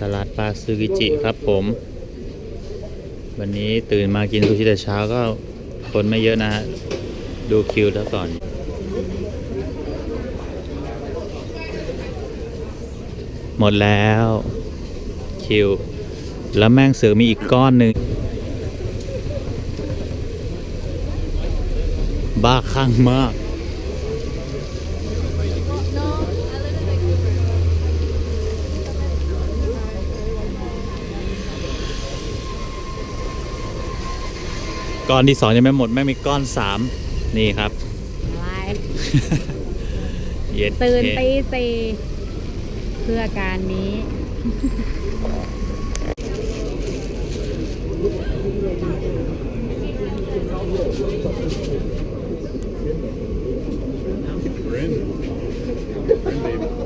ตลาดปลาซูกิจิครับผม วันนี้ตื่นมากินซูชิแต่เช้าก็คนไม่เยอะนะฮะ ดูคิวแล้วก่อนหมดแล้วคิว แล้วแม่งเสือมีอีกก้อนหนึ่งบ้าคลั่งมาก ก้อนที่สองยังไม่หมดแม่งมีก้อนสามนี่ครับไลฟ์เย็ดตื่นเท่ตีสี่เพื่อการนี้3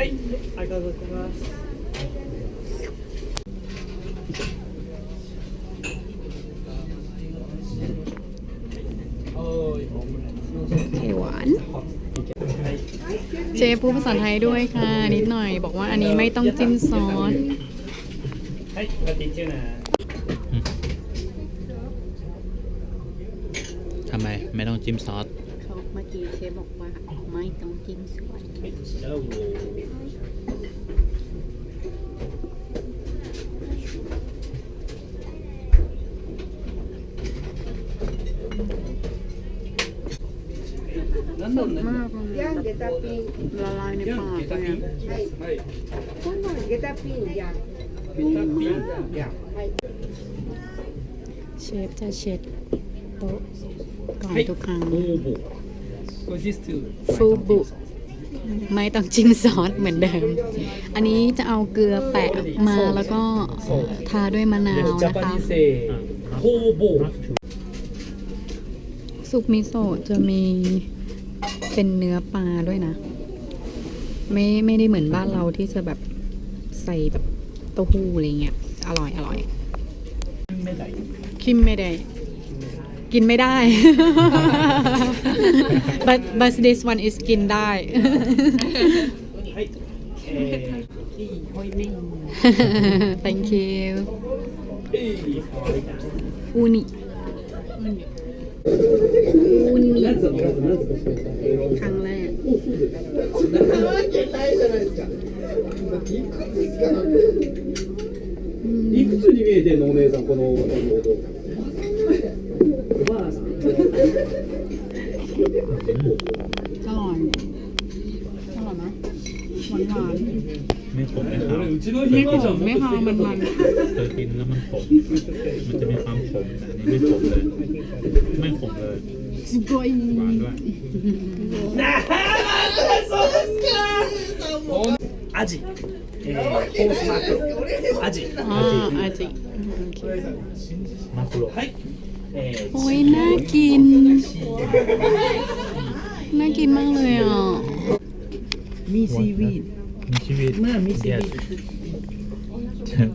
さんが今日じゃんじゃんじゃんじゃん Thank you ไข่หวาน เจพูดภาษาไทยด้วยค่ะ นิดหน่อย บอกว่าอันนี้ไม่ต้องจิ้มซอส ทำไม ไม่ต้องจิ้มซอส เขาเมื่อ กี้เชฟบอกว่าไม่ต้องจิ้มซอส สดมากเลย じゃんゲタピン ละลายในปากเลยอะ はいこんなのゲタピンじゃんはい เชฟจะเช็ดโต๊ะก่อนทุกครั้ง ฟูบุไม่ต้องจิ้มซอสเหมือนเดิม อันนี้จะเอาเกลือแปะมาแล้วก็ทาด้วยมะนาวนะคะซุปมิโซะจะมีเป็นเนื้อปลาด้วยนะ ไม่ไม่ได้เหมือนบ้านเราที่จะแบบใส่แบบเต้าหู้อะไรเงี้ย อร่อยอร่อยคิมไม่ได้ กินไม่ได้ but but this one is กินได้ thank you อูนิอูนิครั้งแรก いくつに見えてんのお姉さんこの弟 อร่อยไหมหวานหวาน ไม่ขมไม่ขาว うちの ไม่ขมไม่คาวมันมัน เคยกินแล้วมันขม มันจะมีความขมแต่อันนี้ไม่ขมเลย ไม่ขมเลย すごい หวานด้วย アジ、えー、コースマクロアジ อ๋ออาจิ มาคุโร はい、えー、 โอ้ยน่ากิน น่า กินมากเลยอ่ะ ミシウィー มีชีวิต まあミシウィ Yes ー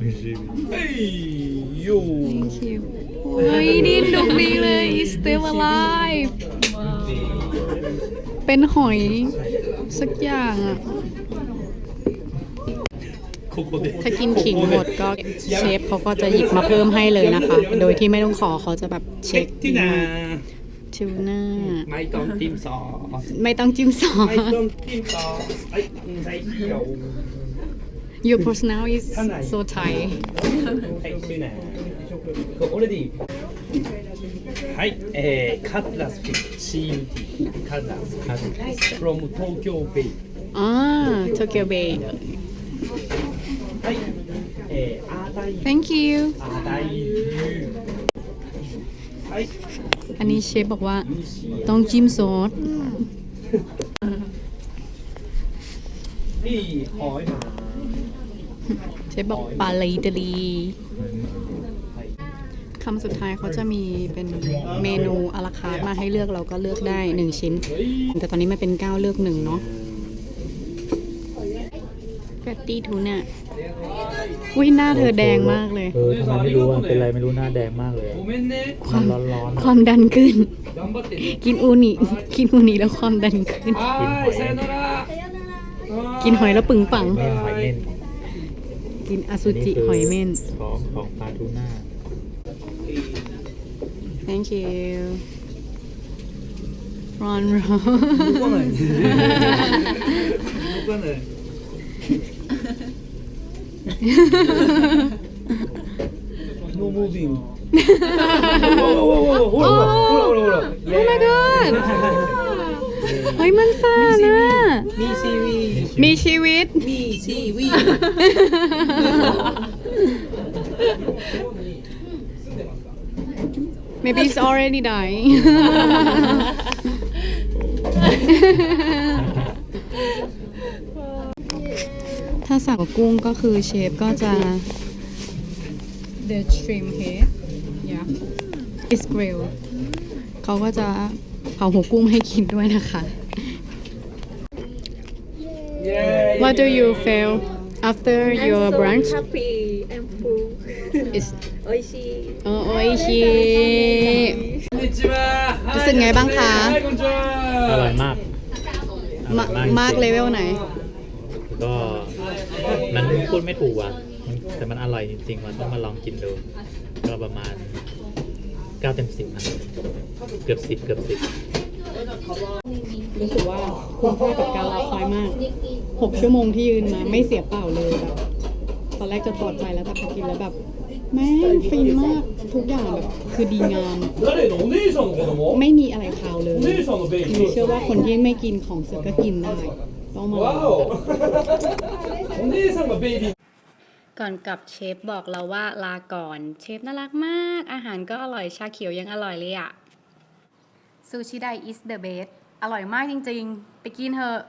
มีชีวิต はいよ thank you โอ้ยดิ้นดุกดีเลย is still alive เป็นหอย สักอย่างอ่ะ ここで ถ้ากินขิงหมดก็เชฟเขาก็จะหยิบมาเพิ่มให้เลยนะคะ โดยที่ไม่ต้องขอเขาจะแบบเช็ค ティナ ทูน่า マイトンティムソース ไม่ต้องจิ้มซอส マイトンティムソースはいうんはいいいよ your personal is so Thai はいティナこれでいいはい、えー、カトラスフィッシー CUT カトラスカトラス from 東京ベイ อ่าโตเกียวเบย์ はい、えー、アータ thank you あ大はい อันนี้เชฟบอกว่าต้องจิ้มซอสนี่หอยหมาเชฟบอกปลาลีเดลีคำสุดท้ายเขาจะมีเป็นเมนูอลาคาร์ทมาให้เลือกเราก็เลือกได้หนึ่งชิ้น แต่ตอนนี้มันเป็นเก้าเลือกหนึ่งเนาะแฟตตี้ทูน่า อุ้ยหน้าเธอแดงมากเลย เออทำไมไม่รู้เป็นไรไม่รู้หน้าแดงมากเลยความมันร้อนๆความดันขึ้น กินอูนิกินอูนิแล้วความดันขึ้น กินหอยแล้วปึงปังกินอสุจิหอยเม่น ของของปลาทูน่า thank you ร้อนร้อน no moving. oh, whoa, whoa, whoa. Yeah. Oh my god! เฮ้ยมันซ่านะ มีชีวิต มีชีวิต มีชีวิต Maybe he's already dying. สับกุ้งก็คือเชฟก็จะ the shrimp head yeah it's grilled เขาก็จะเผาหัวกุ้งให้กินด้วยนะคะ What do you feel after your brunch? It's oily. โอชิโอโชิรู้สึกไงบ้างคะ อร่อยมาก มากเลเวลไหน ก็มันพูดไม่ถูกว่ะ แต่มันอร่อยจริงๆว่ะต้องมาลองกินดู ก็ประมาณเก้าเต็มสิบนะเกือบสิบเกือบสิบรู้สึกว่าคุ้มค่ากับการรอคอยมากหกชั่วโมงที่ยืนมาไม่เสียเปล่าเลยแบบตอนแรกจะตอดใจแล้วแต่พอกินแล้วแบบ แม่งฟินมากทุกอย่างแบบคือดีงาม ไม่มีอะไรคาวเลยเชื่อว่าคนที่ไม่กินของเสือก็กินได้ ต้องมาว้าวนี่สำหรับีบีก่อนกับเชฟบอกเราว่าลาก่อน เชฟน่ารักมาก อาหารก็อร่อยชาเขียวยังอร่อยเลยอะซูชิไดอิสเดอะเบสอร่อยมากจริงๆ ไปกินเถอะ